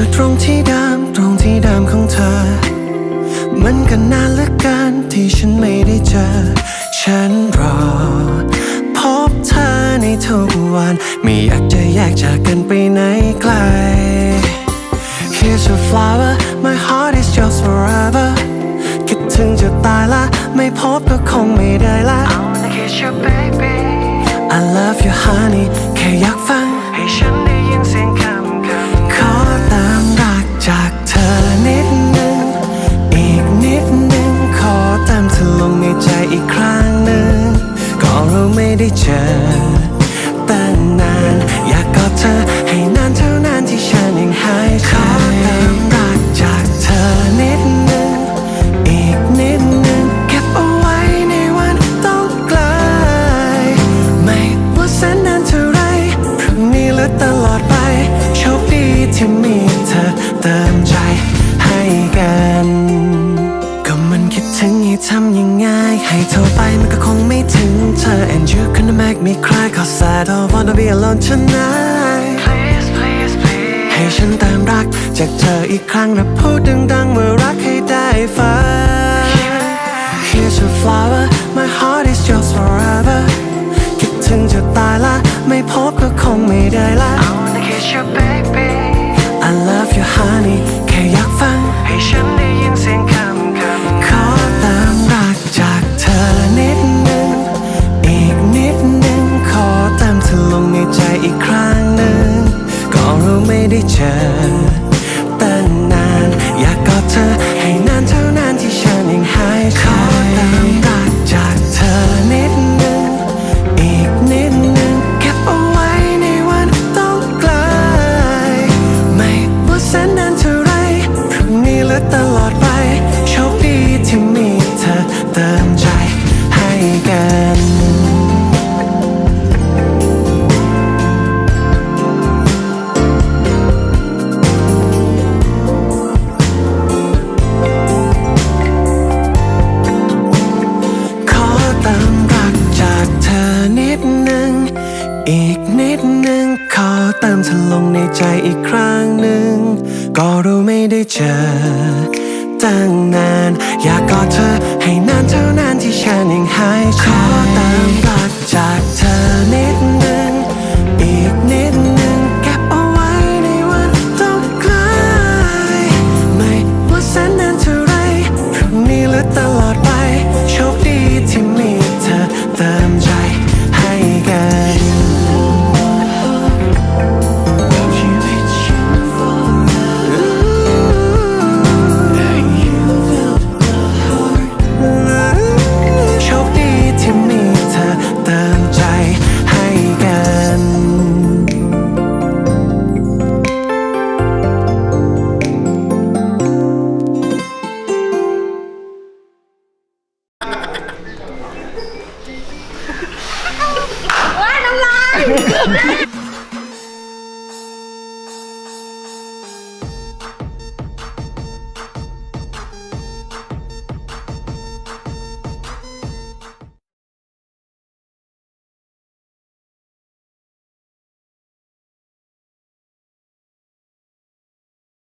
ที่เดิมตรงที่เดิมของเธอ มันก็นานเหลือเกินที่ฉันไม่ได้เจอ ฉันรอ พบเธอในทุกวัน ไม่อยากจะแยกจากกันไปไหนไกล Here's a flower my heart is yours forever คิดถึงจะตายละ ไม่พบก็คงไม่ได้ละ I wanna kiss you baby I love you honey แค่อยาก ที่มีเธอเติมใจให้กัน ก็มันคิดถึงให้ทำยังไง ให้โทรไปมันก็คงไม่ถึงเธอ and you gonna make me cry cause I don't wanna be alone tonight please please please ให้ฉันตามรักจากเธออีกครั้งและพูดดังๆเมื่อรักให้ได้ฟัง Here's a flower my heart is yours forever คิดถึงจะตายละไม่พบก็คงไม่ได้ละ I wanna kiss you baby I love you honey แค่อยากฟังให้ฉันได้ยิน เธอลงในใจอีกครั้งหนึ่ง ก็รู้ไม่ได้เจอ ตั้งนาน อยากกอดเธอให้นานเท่านานที่ฉันยังหายใจขอตามรักจ Yeah.